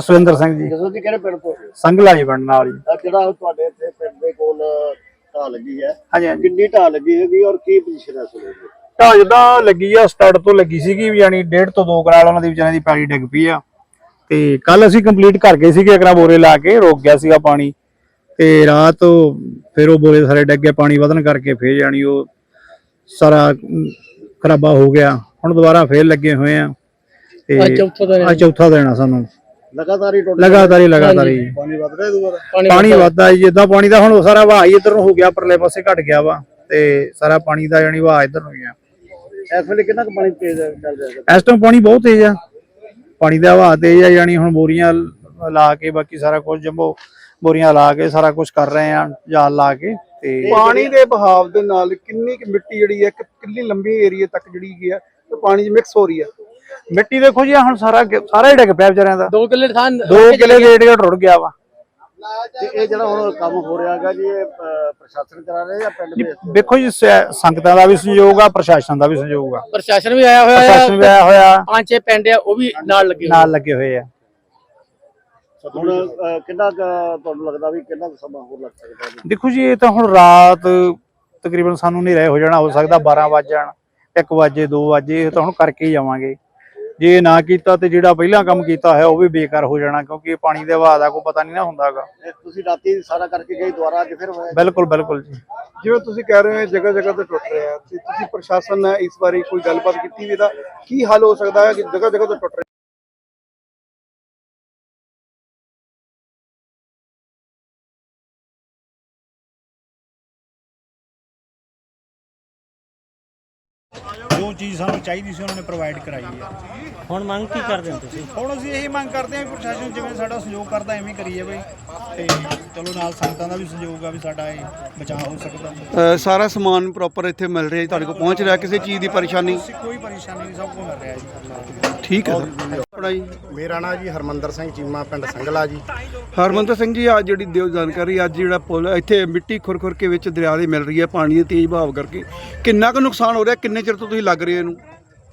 ਜਸਵਿੰਦਰ ਸਿੰਘ ਜੀ। ਜਸੋ ਜੀ ਕਿਹੜੇ ਪਿੰਡ ਤੋਂ? ਸੰਗਲਾ ਜੀ ਬਣਨ ਵਾਲੀ ਆਹ ਜਿਹੜਾ ਤੁਹਾਡੇ ਇੱਥੇ ਪਿੰਡ ਦੇ ਕੋਲ ਢਾਹ ਲੱਗੀ ਹੈ। ਹਾਂਜੀ ਹਾਂਜੀ। ਕਿੰਨੀ ਢਾਹ ਲੱਗੀ ਹੈਗੀ ਔਰ ਕੀ ਪੋਜੀਸ਼ਨ ਹੈ ਸੁਣੋ ਜੀ ਢਾਹ ਜਿੱਦਾਂ ਲੱਗੀ ਆ ਸਟਾਰਟ ਤੋਂ ਲੱਗੀ ਸੀਗੀ ਵੀ ਯਾਨੀ ਡੇਢ ਤੋਂ 2 ਕਨਾਲ ਉਹਨਾਂ ਦੀ ਵਿਚਾਰਿਆਂ ਦੀ ਪੈਲੀ ਡਿੱਗ ਪਈ ਆ। ਤੇ ਕੱਲ ਅਸੀਂ ਕੰਪਲੀਟ ਕਰ ਗਏ ਸੀਗੇ ਅਗਰਾ ਬੋਰੇ ਲਾ ਕੇ ਰੁਕ ਗਿਆ ਸੀਗਾ ਪਾਣੀ। ਤੇ ਰਾਤ ਫਿਰ ਉਹ ਬੋਰੇ ਸਾਰੇ ਡਿੱਗ ਗਏ ਪਾਣੀ ਵਧਣ ਕਰਕੇ ਫੇਰ ਜਾਣੀ ਉਹ ਸਾਰਾ ਖਰਾਬਾ ਹੋ ਗਿਆ। ਹੁਣ ਦੁਬਾਰਾ ਫੇਰ ਲੱਗੇ ਹੋਏ ਆ। ਤੇ ਆ ਚੌਥਾ ਦੇਣਾ ਸਾਨੂੰ। ਲਗਾਤਾਰ ਹੀ ਟੁੱਟ ਲਗਾਤਾਰ ਹੀ ਲਗਾਤਾਰ ਹੀ। ਪਾਣੀ ਵੱਧ ਰਿਹਾ ਦੁਬਾਰਾ ਪਾਣੀ ਵੱਧਦਾ। ਜੀ ਜਿੱਦਾਂ ਪਾਣੀ ਦਾ ਹੁਣ ਸਾਰਾ ਵਹਾਅ ਹੀ ਇੱਧਰ ਨੂੰ ਹੋ ਗਿਆ ਪਰਲੇ ਪਾਸੇ ਘਟ ਗਿਆ ਵਾ ਤੇ ਸਾਰਾ ਪਾਣੀ ਦਾ ਜਾਨੀ ਵਹਾਅ ਇੱਧਰ ਨੂੰ ਗਿਆ ਇਸ ਵੇਲੇ ਕਿੰਨਾ ਕੁ ਪਾਣੀ ਤੇਜ਼ ਚੱਲ ਰਿਹਾ ਹੈ? ਇਸ ਟਾਈਮ ਪਾਣੀ ਬਹੁਤ ਤੇਜ਼ ਆ। ਪਾਣੀ ਦਾ ਵਹਾਅ ਤੇਜ਼ ਆ ਯਾਨੀ ਹੁਣ ਬੋਰੀਆਂ ਲ- ਕੇ ਬਾਕੀ ਸਾਰਾ ਕੁਝ ਜੰਬੋ ਬੋਰੀਆਂ ਲਾ ਕੇ ਸਾਰਾ ਕੁਝ ਕਰ ਰਹੇ ਆ ਜਾਲ ਲਾ ਕੇ ਤੇ ਪਾਣੀ ਦੇ ਬਹਾਵ ਦੇ ਨਾਲ ਕਿੰਨੀ ਕੁ ਮਿੱਟੀ ਜਿਹੜੀ ਹੈ ਕਿੰਨੀ ਲੰਬੀ ਏਰੀਆ ਤੱਕ ਜਿਹੜੀ ਹੈ ਤੇ ਪਾਣੀ 'ਚ ਮਿਕਸ ਹੋ ਰਹੀ ਹੈ ਮਿੱਟੀ ਦੇਖੋ ਜੀ ਆਹ ਹੁਣ ਸਾਰਾ ਗਿ- ਸਾਰਾ ਹੀ ਡਿੱਗ ਪਿਆ ਵਿਚਾਰਿਆਂ ਦਾ। 2 ਕਿੱਲੇ ਥਾਂ 2 ਕਿਲੇ ਦੇ ਏਰੀਆ ਰੁੜ ਗਿਆ ਵਾ। ਤੇ ਇਹ ਜਿਹੜਾ ਹੁਣ ਕੰਮ ਹੋ ਰਿਹਾ ਹੈਗਾ ਜੀ ਇਹ ਅਹ, ਪ੍ਰਸ਼ਾਸਨ ਕਰਾ ਰਿਹਾ ਜਾਂ ਪਿੰਡ ਦੇ ਦੇਖੋ ਜੀ ਸ- ਸੰਗਤਾਂ ਦਾ ਵੀ ਸੰਯੋਗ ਆ ਪ੍ਰਸ਼ਾਸਨ ਦਾ ਵੀ ਸੰਯੋਗ ਆ। ਪ੍ਰਸ਼ਾਸਨ ਵੀ ਆਇਆ ਹੋਇਆ ਪ੍ਰਸ਼ਾਸਨ ਵੀ ਆਇਆ ਹੋਇਆ। ਪੰਜ ਛੇ ਪਿੰਡ ਆ ਉਹ ਵੀ ਨਾਲ ਲੱਗੇ ਹੋਏ ਨਾਲ ਲੱਗੇ ਹੋਏ ਆ। ਹੁਣ ਅਹ, ਕਿੰਨਾ ਕੁ ਤੁਹਾਨੂੰ ਲੱਗਦਾ ਵੀ ਕਿੰਨਾ ਕੁ ਸਮਾਂ ਹੋਰ ਲੱਗ ਸਕਦਾ ਹੈ ਦੇਖੋ ਜੀ ਇਹ ਤਾਂ ਹੁਣ ਰਾਤ ਤਕਰੀਬਨ ਸਾਨੂੰ ਨਹੀਂ ਰਹਿ ਹੋ ਜਾਣਾ ਹੋ ਸਕਦਾ 12 ਵਜ ਜਾਣ 1 ਵਜੇ 2 ਵਜੇ ਇਹ ਤਾਂ ਹੁਣ ਕਰਕੇ ਹੀ ਜਾਵਾਂਗੇ। ਜੇ ਇਹ ਨਾ ਕੀਤਾ ਤੇ ਜਿਹੜਾ ਪਹਿਲਾਂ ਕੰਮ ਕੀਤਾ ਹੈ ਉਹ ਵੀ ਬੇਕਾਰ ਹੋ ਜਾਣਾ ਕਿਉਂਕਿ ਪਾਣੀ ਦੇ ਵਹਾਅ ਦਾ ਕੋਈ ਪਤਾ ਨਹੀਂ ਨਾ ਹੁੰਦਾਗਾ। ਤੁਸੀਂ ਰਾਤੀ ਸਾਰਾ ਕਰਕੇ ਗਏ ਦੁਬਾਰਾ ਅੱਜ ਫਿਰ ਹੋਇਆ? ਬਿਲਕੁਲ ਬਿਲਕੁਲ ਜੀ। ਜਿਵੇਂ ਤੁਸੀਂ ਕਹਿ ਰਹੇ ਹੋ ਜਗ੍ਹਾ ਜਗ੍ਹਾ ਤੇ ਟੁੱਟ ਰਿਹਾ ਤੇ ਤੁਸੀਂ ਪ੍ਰਸ਼ਾਸਨ ਨਾਲ ਇਸ ਬਾਰੇ ਕੋਈ ਗੱਲਬਾਤ ਕੀਤੀ ਵੀ ਇਹਦਾ? ਕੀ ਹੱਲ ਹੋ ਸਕਦਾ ਹੈ ਕਿ ਜਗ੍ਹਾ ਜਗ੍ਹਾ ਤੇ ਟੁੱਟ ਜੋ ਚੀਜ਼ ਸਾਨੂੰ ਚਾਹੀਦੀ ਸੀ ਉਹਨਾਂ ਨੇ ਪ੍ਰੋਵਾਈਡ ਕਰਾਈ ਹੈ। ਹੁਣ ਮੰਗ ਕੀ ਕਰਦੇ ਹੋ ਤੁਸੀਂ? ਹੁਣ ਅਸੀਂ ਇਹੀ ਮੰਗ ਕਰਦੇ ਹਾਂ ਕਿ ਪ੍ਰਸ਼ਾਸਨ ਜਿਵੇਂ ਸਾਡਾ ਸਹਿਯੋਗ ਕਰਦਾ ਐਵੇਂ ਕਰੀਏ ਬਈ। ਤੇ ਚਲੋ ਨਾਲ ਸੰਗਤਾਂ ਦਾ ਵੀ ਸਹਿਯੋਗ ਆ ਵੀ ਸਾਡਾ ਇਹ ਬਚਾਅ ਹੋ ਸਕਦਾ। ਸਾਰਾ ਸਮਾਨ ਪ੍ਰੋਪਰ ਇੱਥੇ ਮਿਲ ਰਿਹਾ ਤੁਹਾਡੇ ਕੋਲ ਪਹੁੰਚ ਰਿਹਾ ਕਿਸੇ ਚੀਜ਼ ਦੀ ਪਰੇਸ਼ਾਨੀ? ਕੋਈ ਪਰੇਸ਼ਾਨੀ ਨਹੀਂ ਸਭ ਕੁਝ ਮਿਲ ਰਿਹਾ ਜੀ। ਠੀਕ ਹੈ। ਸਰ ਆਪਣਾ ਜੀ? ਮੇਰਾ ਨਾਂ ਜੀ ਹਰਮੰਦਰ ਸਿੰਘ ਚੀਮਾ ਪਿੰਡ ਸੰਗਲਾ ਜੀ। ਹਰਮੰਦਰ ਸਿੰਘ ਜੀ ਅੱਜ ਜਿਹੜੀ ਦਿਓ ਜਾਣਕਾਰੀ ਅੱਜ ਜਿਹੜਾ ਪੁਲ ਇੱਥੇ ਮਿੱਟੀ ਖੁਰ ਖੁਰ ਕੇ ਵਿੱਚ ਦਰਿਆ ਦੇ ਮਿਲ ਰਹੀ ਹੈ ਪਾਣੀ ਦੇ ਤੇਜ਼ ਬਹਾਵ ਕਰਕੇ। ਕਿੰਨਾ ਕੁ ਨੁਕਸਾਨ ਹੋ ਰਿਹਾ? ਕਿੰਨੇ ਚਿਰ ਤੋਂ ਤੁਸੀਂ ਲੱਗ ਰਹੇ ਹੋ ਇਹਨੂੰ?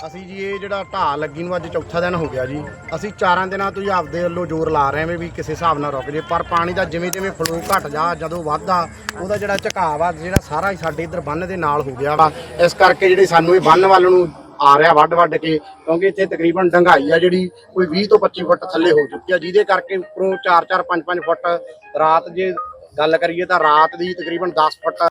ਅਸੀਂ ਜੀ ਇਹ ਜਿਹੜਾ ਢਾਹ ਲੱਗੀ ਨੂੰ ਅੱਜ ਚੌਥਾ ਦਿਨ ਹੋ ਗਿਆ ਜੀ। ਅਸੀਂ ਚਾਰਾਂ ਦਿਨਾਂ ਤੋਂ ਹੀ ਆਪਦੇ ਵੱਲੋਂ ਜ਼ੋਰ ਲਾ ਰਹੇ ਹਾਂ ਵੀ ਕਿਸੇ ਹਿਸਾਬ ਨਾਲ ਰੁਕ ਜੇ ਪਰ ਪਾਣੀ ਦਾ ਜਿਵੇਂ ਜਿਵੇਂ ਫਲੋ ਘਟ ਜਾ ਜਦੋਂ ਵੱਧਦਾ ਉਹਦਾ ਜਿਹੜਾ ਝੁਕਾਅ ਆ ਜਿਹੜਾ ਸਾਰਾ ਹੀ ਸਾਡੇ ਇੱਧਰ ਬੰਨ ਦੇ ਨਾਲ ਹੋ ਗਿਆ ਵਾ। ਇਸ ਕਰਕੇ ਜਿਹੜੀ ਸਾਨੂੰ ਇਹ ਬੰਨ ਵੱਲ ਨੂੰ ਆ ਰਿਹਾ ਵੱਡ ਵੱਡ ਕੇ, ਕਿਉਂਕਿ ਇੱਥੇ ਤਕਰੀਬਨ ਡੰਗਾਈ ਆ ਜਿਹੜੀ, ਕੋਈ 20 ਤੋਂ 25 ਫੁੱਟ ਥੱਲੇ ਹੋ ਚੁੱਕੀ ਆ, ਜਿਹਦੇ ਕਰਕੇ ਉੱਪਰੋਂ 4-4 5-5 ਫੁੱਟ ਰਾਤ ਜੇ ਗੱਲ ਕਰੀਏ ਤਾਂ ਰਾਤ ਦੀ ਤਕਰੀਬਨ 10 ਫੁੱਟ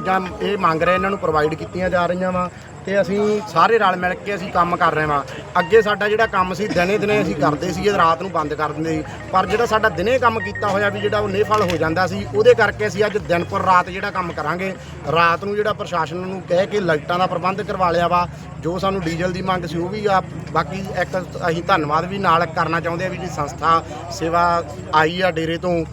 ਚੀਜ਼ਾਂ ਇਹ ਮੰਗ ਰਹੇ ਇਹਨਾਂ ਨੂੰ ਪ੍ਰੋਵਾਈਡ ਕੀਤੀਆਂ ਜਾ ਰਹੀਆਂ ਵਾ ਤੇ ਅਸੀਂ ਸਾਰੇ ਰਲ ਮਿਲ ਕੇ ਅਸੀਂ ਕੰਮ ਕਰ ਰਹੇ ਹਾਂ ਅੱਗੇ ਸਾਡਾ ਜਿਹੜਾ ਕੰਮ ਸੀ, ਦਿਨੇ ਦਿਨੇ ਅਸੀਂ ਕਰਦੇ ਸੀ ਰਾਤ ਨੂੰ ਬੰਦ ਕਰ ਦਿੰਦੇ ਸੀ। ਪਰ ਜਿਹੜਾ ਸਾਡਾ ਦਿਨੇ ਕੰਮ ਕੀਤਾ ਹੋਇਆ ਵੀ ਜਿਹੜਾ ਉਹ ਨੇਫਲ ਹੋ ਜਾਂਦਾ ਸੀ, ਉਹਦੇ ਕਰਕੇ ਅਸੀਂ ਅੱਜ ਦਿਨ ਪਰ ਰਾਤ ਜਿਹੜਾ ਕੰਮ ਕਰਾਂਗੇ, ਰਾਤ ਨੂੰ ਜਿਹੜਾ ਪ੍ਰਸ਼ਾਸਨ ਨੂੰ ਕਹਿ ਕੇ ਲਾਈਟਾਂ ਦਾ ਪ੍ਰਬੰਧ ਕਰਵਾ ਲਿਆ ਵਾ, ਜੋ ਸਾਨੂੰ ਡੀਜ਼ਲ ਦੀ ਮੰਗ ਸੀ ਉਹ ਵੀ ਆ। ਬਾਕੀ ਇੱਕ ਅਸੀਂ ਧੰਨਵਾਦ ਵੀ ਨਾਲ ਕਰਨਾ ਚਾਹੁੰਦੇ ਆ ਵੀ ਜੀ ਸੰਸਥਾ ਸੇਵਾ ਆਈ ਆ ਡੇਰੇ ਤੋਂ,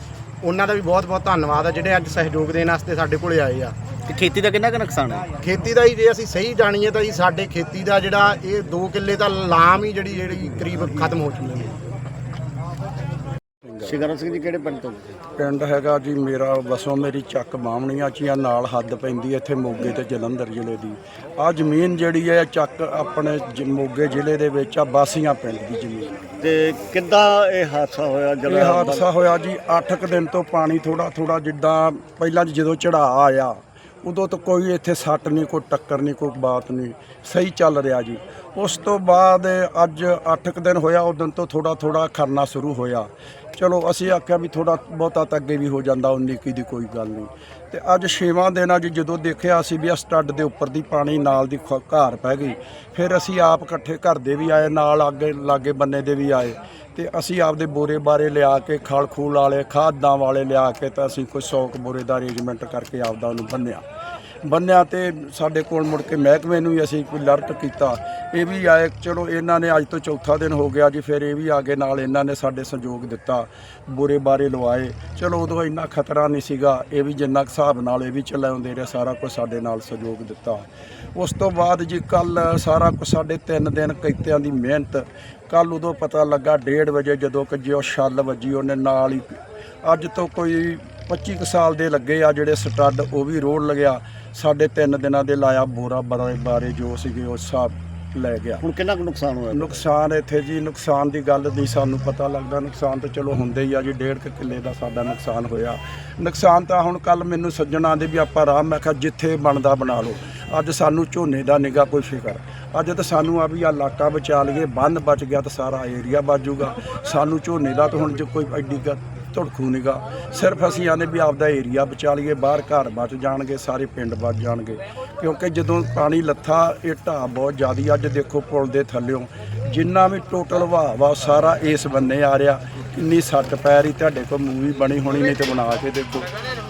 ਉਹਨਾਂ ਦਾ ਵੀ ਬਹੁਤ ਬਹੁਤ ਧੰਨਵਾਦ ਆ ਜਿਹੜੇ ਅੱਜ ਸਹਿਯੋਗ ਦੇਣ ਵਾਸਤੇ ਸਾਡੇ ਕੋਲੇ ਆਏ ਆ। ਤੇ ਖੇਤੀ ਦਾ ਕਿੰਨਾ ਕੁ ਨੁਕਸਾਨ ਹੈ? ਖੇਤੀ ਦਾ ਹੀ ਜੇ ਅਸੀਂ ਸਹੀ ਜਾਣੀਏ ਤਾਂ ਜੀ ਸਾਡੇ ਖੇਤੀ ਦਾ ਜਿਹੜਾ ਇਹ 2 ਕਿੱਲੇ ਦਾ ਲਾਮ ਹੀ ਜਿਹੜੀ ਜਿਹੜੀ ਕਰੀਬ ਖਤਮ ਹੋ ਚੁੱਕੀ ਹੈ। ਸ਼ਿਕਰਨ ਸਿੰਘ ਜੀ ਕਿਹੜੇ ਪਿੰਡ ਤੋਂ? ਪਿੰਡ ਹੈਗਾ ਜੀ ਮੇਰਾ ਵਸੋਂ ਮੇਰੀ ਚੱਕ ਬਾਹਮਣੀਆਂ ਚੀਆਂ ਨਾਲ ਹੱਦ ਪੈਂਦੀ ਹੈ ਇੱਥੇ ਮੋਗੇ ਤੇ ਜਲੰਧਰ ਜ਼ਿਲ੍ਹੇ ਦੀ। ਆ ਜ਼ਮੀਨ ਜਿਹੜੀ ਹੈ ਚੱਕ ਆਪਣੇ ਜ- ਮੋਗੇ ਜ਼ਿਲ੍ਹੇ ਦੇ ਵਿੱਚ ਆ ਬਾਸੀਆਂ ਪਿੰਡ ਦੀ ਜ਼ਮੀਨ। ਤੇ ਕਿੱਦਾਂ ਇਹ ਹਾਦਸਾ ਹੋਇਆ ਇਹ ਹਾਦਸਾ ਹੋਇਆ ਜੀ 8 ਕੁ ਦਿਨ ਤੋਂ ਪਾਣੀ ਥੋੜਾ ਥੋੜਾ ਜਿੱਦਾਂ ਪਹਿਲਾਂ ਜਦੋਂ ਚੜਾਅ ਆਇਆ ਉਦੋਂ ਤੋਂ ਕੋਈ ਇੱਥੇ ਸੱਟ ਨਹੀਂ, ਕੋਈ ਟੱਕਰ ਨਹੀਂ, ਕੋਈ ਬਾਤ ਨਹੀਂ। ਸਹੀ ਚੱਲ ਰਿਹਾ ਜੀ। ਉਸ ਤੋਂ ਬਾਅਦ ਅੱਜ 8 ਕੁ ਦਿਨ ਹੋਇਆ ਉਹ ਦਿਨ ਤੋਂ ਥੋੜਾ ਥੋੜਾ ਖਰਨਾ ਸ਼ੁਰੂ ਹੋਇਆ। ਚਲੋ, ਅਸੀਂ ਆਖਿਆ ਵੀ ਥੋੜਾ ਬਹੁਤਾ ਤਾਂ ਅੱਗੇ ਵੀ ਹੋ ਜਾਂਦਾ ਉਨੀ ਕੀ ਦੀ ਕੋਈ ਗੱਲ ਨਹੀਂ। ਤੇ ਅੱਜ ਛੇਵਾਂ ਦਿਨ ਅੱਜ ਜਦੋਂ ਦੇਖਿਆ ਅਸੀਂ ਵੀ ਆ ਸਟੱਡ ਦੇ ਉੱਪਰ ਦੀ ਪਾਣੀ ਨਾਲ ਦੀ ਖ- ਘਾਰ ਪੈ ਗਈ। ਫਿਰ ਅਸੀਂ ਆਪ ਇਕੱਠੇ ਘਰ ਦੇ ਵੀ ਆਏ, ਨਾਲ ਅੱਗੇ ਲਾਗੇ ਬੰਨੇ ਦੇ ਵੀ ਆਏ। ਤੇ ਅਸੀਂ ਆਪਦੇ ਬੋਰੇ ਬਾਰੇ ਲਿਆ ਕੇ, ਖਲ ਖੂਲ ਵਾਲੇ, ਖਾਦਾਂ ਵਾਲੇ ਲਿਆ ਕੇ ਤਾਂ ਅਸੀਂ ਕੋਈ 100 ਕੁ ਬੋਰੇ ਦਾ ਅਰੇਂਜਮੈਂਟ ਕਰਕੇ ਆਪਦਾ ਉਹਨੂੰ ਬੰਨਿਆ। ਬੰਨਿਆ ਤੇ ਸਾਡੇ ਕੋਲ ਮੁੜ ਕੇ ਮਹਿਕਮੇ ਨੂੰ ਵੀ ਅਸੀਂ ਕੋਈ ਅਲਰਟ ਕੀਤਾ। ਇਹ ਵੀ ਆਏ, ਚਲੋ ਇਹਨਾਂ ਨੇ ਅੱਜ ਤੋਂ ਚੌਥਾ ਦਿਨ ਹੋ ਗਿਆ ਜੀ, ਫਿਰ ਇਹ ਵੀ ਆ ਗਏ ਨਾਲ ਇਹਨਾਂ ਨੇ ਸਾਡੇ ਸਹਿਯੋਗ ਦਿੱਤਾ, ਬੁਰੇ ਬਾਰੇ ਲਵਾਏ ਚਲੋ ਉਦੋਂ ਇੰਨਾ ਖਤਰਾ ਨਹੀਂ ਸੀਗਾ, ਇਹ ਵੀ ਜਿੰਨਾ ਕੁ ਹਿਸਾਬ ਨਾਲ ਇਹ ਵੀ ਚਲਾਉਂਦੇ ਰਹੇ, ਸਾਰਾ ਕੁਝ ਸਾਡੇ ਨਾਲ ਸਹਿਯੋਗ ਦਿੱਤਾ। ਉਸ ਤੋਂ ਬਾਅਦ ਜੀ ਕੱਲ ਸਾਰਾ ਕੁਝ ਸਾਡੇ 3 ਦਿਨ ਕੀਤਿਆਂ ਦੀ ਮਿਹਨਤ, ਕੱਲ ਉਦੋਂ ਪਤਾ ਲੱਗਾ 1:30 ਵਜੇ ਜਦੋਂ ਕਿ ਜਿਉ ਛੱਲ ਵੱਜੀ, ਉਹਨੇ ਨਾਲ ਹੀ ਅੱਜ ਤੋਂ ਕੋਈ 25 ਕੁ ਸਾਲ ਦੇ ਲੱਗੇ ਆ ਜਿਹੜੇ ਸਟੱਡ, ਉਹ ਵੀ ਰੋੜ ਲਗਿਆ। ਸਾਡੇ ਤਿੰਨ ਦਿਨਾਂ ਦੇ ਲਾਇਆ ਬੋਰਾ ਬਾਰੇ ਬਾਰੇ ਜੋ ਸੀਗੇ ਉਹ ਸਭ ਲੈ ਗਿਆ। ਹੁਣ ਕਿੰਨਾ ਕੁ ਨੁਕਸਾਨ ਹੋਇਆ? ਨੁਕਸਾਨ ਇੱਥੇ ਜੀ ਨੁਕਸਾਨ ਦੀ ਗੱਲ ਨਹੀਂ ਸਾਨੂੰ ਪਤਾ ਲੱਗਦਾ। ਨੁਕਸਾਨ ਤਾਂ ਚਲੋ ਹੁੰਦੇ ਹੀ ਆ ਜੀ ਡੇਢ ਕੁ ਕਿੱਲੇ ਦਾ ਸਾਡਾ ਨੁਕਸਾਨ ਹੋਇਆ। ਨੁਕਸਾਨ ਤਾਂ ਹੁਣ ਕੱਲ ਮੈਨੂੰ ਸੱਜਣਾ ਦੇ ਵੀ ਆਪਾਂ ਆਰਾਮ ਮੈਂ ਕਿਹਾ ਜਿੱਥੇ ਬਣਦਾ ਬਣਾ ਲਓ। ਅੱਜ ਸਾਨੂੰ ਝੋਨੇ ਦਾ ਨਿਗਾ ਕੋਈ ਫਿਕਰ। ਅੱਜ ਤਾਂ ਸਾਨੂੰ ਆ ਵੀ ਆ ਇਲਾਕਾ ਬਚਾ ਲਈਏ ਬੰਨ ਬਚ ਗਿਆ ਤਾਂ ਸਾਰਾ ਏਰੀਆ ਬਚ ਜਾਊਗਾ। ਸਾਨੂੰ ਝੋਨੇ ਦਾ ਤਾਂ ਹੁਣ ਜੇ ਕੋਈ ਐਡੀ ਗ ਧੜਖੂ ਨਿਗਾ। ਸਿਰਫ ਅਸੀਂ ਆਨੇ ਵੀ ਆਪਦਾ ਏਰੀਆ ਬਚਾ ਲਈਏ, ਬਾਹਰ ਘਰ ਬਚ ਜਾਣਗੇ, ਸਾਰੇ ਪਿੰਡ ਬਚ ਜਾਣਗੇ। ਕਿਉਂਕਿ ਜਦੋਂ ਪਾਣੀ, ਲੱਥਾ, ਇਹ ਢਾਹ ਬਹੁਤ ਜ਼ਿਆਦੀ ਅੱਜ ਦੇਖੋ ਪੁਲ ਦੇ ਥੱਲਿਓਂ। ਜਿੰਨਾ ਵੀ ਟੋਟਲ ਵਹਾਅ ਵਾ ਉਹ ਸਾਰਾ ਇਸ ਬੰਨੇ ਆ ਰਿਹਾ। ਕਿੰਨੀ ਸੱਟ ਪੈ ਰਹੀ, ਤੁਹਾਡੇ ਕੋਲ ਮੂਵੀ ਬਣੀ ਹੋਣੀ, ਨਹੀਂ ਤੇ ਬਣਾ ਕੇ ਦੇਖੋ।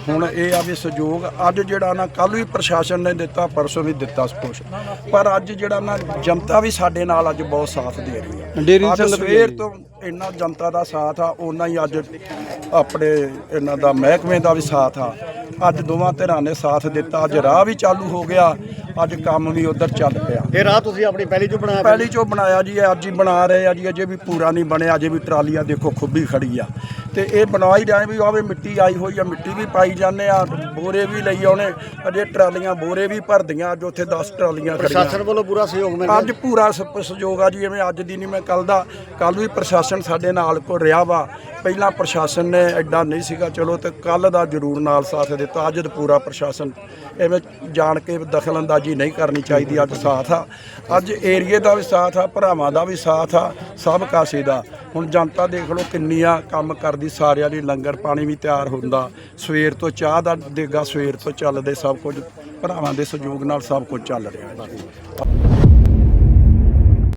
ਹੁਣ ਇਹ ਆ ਵੀ ਸਹਿਯੋਗ ਅੱਜ ਜਿਹੜਾ ਨਾ ਕੱਲ ਵੀ ਪ੍ਰਸ਼ਾਸਨ ਨੇ ਦਿੱਤਾ ਪਰਸੋਂ ਵੀ ਦਿੱਤਾ ਕੁਛ ਪਰ ਅੱਜ ਜਿਹੜਾ ਨਾ ਜਨਤਾ ਵੀ ਸਾਡੇ ਨਾਲ ਅੱਜ ਬਹੁਤ ਸਾਥ ਦੇ ਰਹੀ ਹੈ ਵੀ ਸਵੇਰ। ਤੋਂ ਇੰਨਾ ਜਨਤਾ ਦਾ ਸਾਥ ਆ ਉਹਨਾਂ ਹੀ ਅੱਜ ਆਪਣੇ ਇਹਨਾਂ ਦਾ ਮਹਿਕਮੇ ਦਾ ਵੀ ਸਾਥ ਆ। ਅੱਜ ਦੋਵਾਂ ਧਿਰਾਂ ਨੇ ਸਾਥ ਦਿੱਤਾ ਅੱਜ ਰਾਹ ਵੀ ਚਾਲੂ ਹੋ ਗਿਆ ਅੱਜ ਕੰਮ ਵੀ ਉਧਰ ਚੱਲ ਪਿਆ। ਇਹ ਰਾਹ ਤੁਸੀਂ ਆਪਣੀ ਪਹਿਲੀ ਚੋਂ ਬਣਾਇਆ ਪਹਿਲੀ ਚੋਂ ਬਣਾਇਆ ਜੀ ਅੱਜ ਹੀ ਬਣਾ ਰਹੇ ਆ ਜੀ ਅਜੇ ਵੀ ਪੂਰਾ ਨਹੀਂ ਬਣਿਆ ਅਜੇ ਵੀ ਟਰਾਲੀਆਂ ਦੇਖੋ ਖੁੱਬੀ ਖੜੀ ਆ। ਤੇ ਇਹ ਬਣਾ ਹੀ ਰਹੇ ਵੀ ਆਵੇ ਮਿੱਟੀ ਆਈ ਹੋਈ ਆ ਮਿੱਟੀ ਵੀ ਪਾਈ ਜਾਂਦੇ ਆ ਬੋਰੇ ਵੀ ਲਈ ਆਉਣੇ ਅਜੇ ਟਰਾਲੀਆਂ ਬੋਰੇ ਵੀ ਭਰਦੀਆਂ ਅੱਜ ਉੱਥੇ 10 ਟਰਾਲੀਆਂ ਖੜੀਆਂ। ਪ੍ਰਸ਼ਾਸਨ ਵੱਲੋਂ ਪੂਰਾ ਸਹਿਯੋਗ ਮਿਲ ਰਿਹਾ ਅੱਜ ਪੂਰਾ ਸਹਿਯੋਗ ਆ ਜੀ ਜਿਵੇਂ ਅੱਜ ਦੀ ਨਹੀਂ ਮੈਂ ਕੱਲ ਦਾ ਕੱਲ ਵੀ ਪ੍ਰਸ਼ਾਸਨ ਸਾਡੇ ਨਾਲ ਕੋ ਰਿਹਾ ਵਾ। ਪਹਿਲਾਂ ਪ੍ਰਸ਼ਾਸਨ ਨੇ ਐਡਾ ਨਹੀਂ ਸੀਗਾ ਚਲੋ ਤੇ ਕੱਲ ਦਾ ਜ਼ਰੂਰ ਨਾਲ ਸਾਥ ਦਿੱਤਾ ਅੱਜ ਪੂਰਾ ਪ੍ਰਸ਼ਾਸਨ ਐਵੇਂ ਜਾਣ ਕੇ ਦਖਲਅੰਦਾਜ਼ੀ ਨਹੀਂ ਕਰਨੀ ਚਾਹੀਦੀ ਅੱਜ ਸਾਥ ਆ। ਅੱਜ ਏਰੀਏ ਦਾ ਵੀ ਸਾਥ ਆ ਭਰਾਵਾਂ ਦਾ ਵੀ ਸਾਥ ਆ ਸਭ ਕਾਸੇ ਦਾ। ਹੁਣ ਜਨਤਾ ਦੇਖ ਲਓ ਕਿੰਨੀ ਆ ਕੰਮ ਕਰਦੀ, ਸਾਰਿਆਂ ਲਈ ਲੰਗਰ ਪਾਣੀ ਵੀ ਤਿਆਰ ਹੁੰਦਾ। ਸਵੇਰ ਤੋਂ ਚਾਹ ਦਾ ਦੇਗਾ ਸਵੇਰ ਤੋਂ ਚੱਲਦੇ ਸਭ ਕੁਝ, ਭਰਾਵਾਂ ਦੇ ਸਹਿਯੋਗ ਨਾਲ ਸਭ ਕੁਝ ਚੱਲ ਰਿਹਾ।